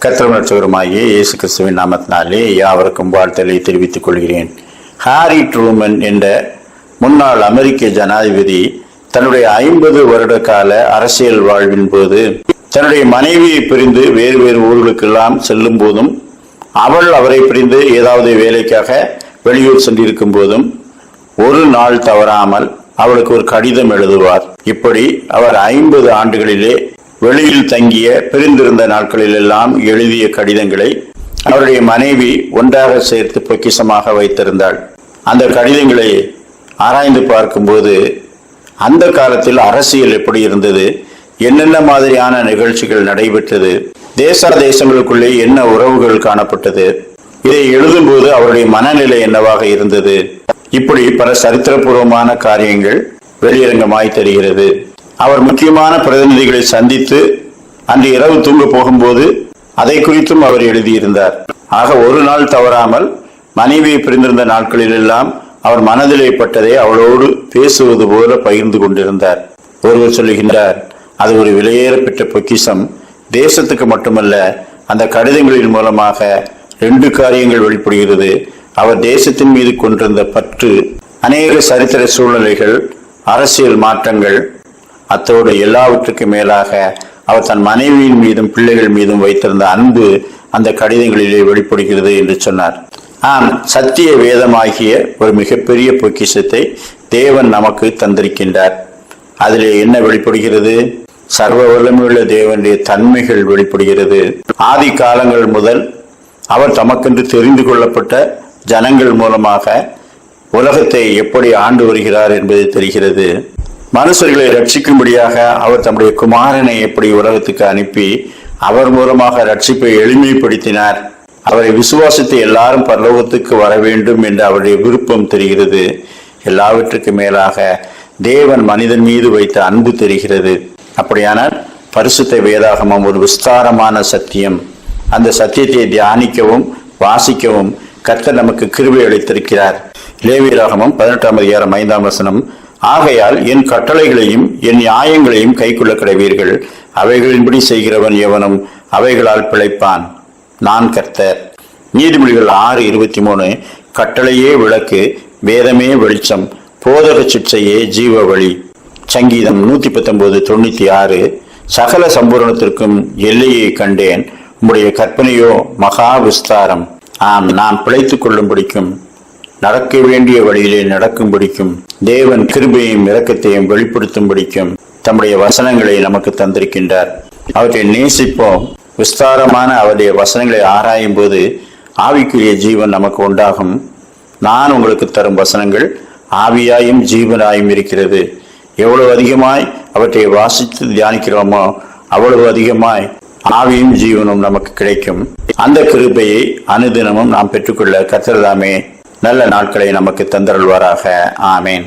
கத்திரமற்றவருமாகிய இயேசு கிறிஸ்துவின் நாமத்தினாலே யாவருக்கும் வாழ்த்தலை தெரிவித்துக் கொள்கிறேன். ஹாரி ட்ரூமன் என்ற முன்னாள் அமெரிக்க ஜனாதிபதி தன்னுடைய ஐம்பது வருட கால அரசியல் வாழ்வின் போது தன்னுடைய மனைவியை பிரிந்து வேறு வேறு ஊர்களுக்கெல்லாம் செல்லும் போதும் அவள் அவரை பிரிந்து ஏதாவது வேலைக்காக வெளியூர் சென்றிருக்கும் போதும் ஒரு நாள் தவறாமல் அவளுக்கு ஒரு கடிதம் எழுதுவார். இப்படி அவர் ஐம்பது ஆண்டுகளிலே வெளியில் தங்கிய பிரிந்திருந்த நாட்களில் எல்லாம் எழுதிய கடிதங்களை அவருடைய மனைவி ஒன்றாக சேர்த்து பொக்கிஷமாக வைத்திருந்தாள். அந்த கடிதங்களை ஆராய்ந்து பார்க்கும்போது அந்த காலத்தில் அரசியல் எப்படி இருந்தது? என்னென்ன மாதிரியான நிகழ்ச்சிகள் நடைபெற்றது? தேச தேசங்களுக்குள்ளே என்ன உறவுகள் காணப்பட்டது? இதை எழுதும்போது அவருடைய மனநிலை என்னவாக இருந்தது? இப்படி பல சரித்திரபூர்வமான காரியங்கள் வெளியரங்கமாய் தெரிகிறது. அவர் முக்கியமான பிரதிநிதிகளை சந்தித்து அன்று இரவு தூங்க போகும்போது அதை குறித்தும் அவர் எழுதியிருந்தார். ஆக ஒரு நாள் தவறாமல் மனைவியை பிரிந்திருந்த நாட்களிலெல்லாம் அவர் மனதிலே பட்டதை அவளோடு பேசுவது போல பகிர்ந்து கொண்டிருந்தார். ஒருவர் சொல்லுகின்றார் அது ஒரு விலையேறப்பெற்ற பொக்கிசம் பொக்கிஷம். தேசத்துக்கு மட்டுமல்ல அந்த கடிதங்களின் மூலமாக ரெண்டு காரியங்கள் வெளிப்படுகிறது. அவர் தேசத்தின் மீது கொண்டிருந்த பற்று அநேக சரித்திர சூழ்நிலைகள் அரசியல் மாற்றங்கள் அத்தோடு எல்லாவற்றுக்கும் மேலாக அவர் தன் மனைவியின் மீதும் பிள்ளைகள் மீதும் வைத்திருந்த அன்பு அந்த கடிதங்களிலே வெளிப்படுகிறது என்று சொன்னார். ஆம் சத்திய வேதமாகிய ஒரு மிகப்பெரிய பொக்கிஷத்தை தேவன் நமக்கு தந்திருக்கின்றார். அதிலே என்ன வெளிப்படுகிறது? சர்வ வல்லமையுள்ள தேவனுடைய தன்மைகள் வெளிப்படுகிறது. ஆதி காலங்கள் முதல் அவர் தமக்கென்று தெரிந்து கொள்ளப்பட்ட ஜனங்கள் மூலமாக உலகத்தை எப்படி ஆண்டு வருகிறார் என்பது தெரிகிறது. மனுஷர்களை ரட்சிக்கும்படியாக அவர் தம்முடைய குமாரனை எப்படி உலகத்துக்கு அனுப்பி அவர் மூலமாக ரட்சிப்பை எளிமைப்படுத்தினார். அவரை விசுவாசித்து எல்லாரும் பரலோகத்துக்கு வர வேண்டும் என்று அவருடைய விருப்பம் தெரிகிறது. எல்லாவற்றுக்கு மேலாக தேவன் மனிதன் மீது வைத்த அன்பு தெரிகிறது. அப்படியானால் பரிசுத்த வேதாகமம் ஒரு விஸ்தாரமான சத்தியம். அந்த சத்தியத்தை தியானிக்கவும் வாசிக்கவும் கர்த்தர் நமக்கு கிருபை அளித்திருக்கிறார். லேவியராகமம் பதினெட்டாம் அதிகாரம் ஐந்தாம் வசனம். ஆகையால் என் கட்டளைகளையும் என் நியாயங்களையும் கைக்கொள்ள கிடைவீர்கள். அவைகளின்படி செய்கிறவன் எவனும் அவைகளால் பிழைப்பான். நான் கர்த்தர். நீதிமொழிகள் ஆறு இருபத்தி மூணு. கட்டளையே விளக்கு வேதமே வெளிச்சம் போதக சிற்சையே ஜீவ வழி. சங்கீதம் நூத்தி பத்தொன்பது தொண்ணூத்தி ஆறு சகல சம்பூரணத்திற்கும் எல்லையை கண்டேன். உம்முடைய கற்பனையோ மகா விஸ்தாரம். ஆம் நாம் பிழைத்துக் கொள்ளும்படிக்கும் நடக்க வேண்டிய வழியிலே நடக்கும்படிக்கும் தேவன் கிருபையும் இரக்கத்தையும் வெளிப்படுத்தும்படிக்கும் தம்முடைய வசனங்களை நமக்கு தந்திருக்கின்றார். அவற்றை நேசிப்போம். விஸ்தாரமான அவருடைய வசனங்களை ஆராயும் போது ஆவிக்குரிய ஜீவன் நமக்கு உண்டாகும். நான் உங்களுக்கு தரும் வசனங்கள் ஆவியாயும் ஜீவனாயும் இருக்கிறது. எவ்வளவு அதிகமாய் அவற்றை வாசித்து தியானிக்கிறோமோ அவ்வளவு அதிகமாய் ஆவியும் ஜீவனும் நமக்கு கிடைக்கும். அந்த கிருபையை அனுதினமும் நாம் பெற்றுக்கொள்ள கத்திரதாமே நல்ல நாட்களை நமக்கு தந்தருள்வாராக. ஆமேன்.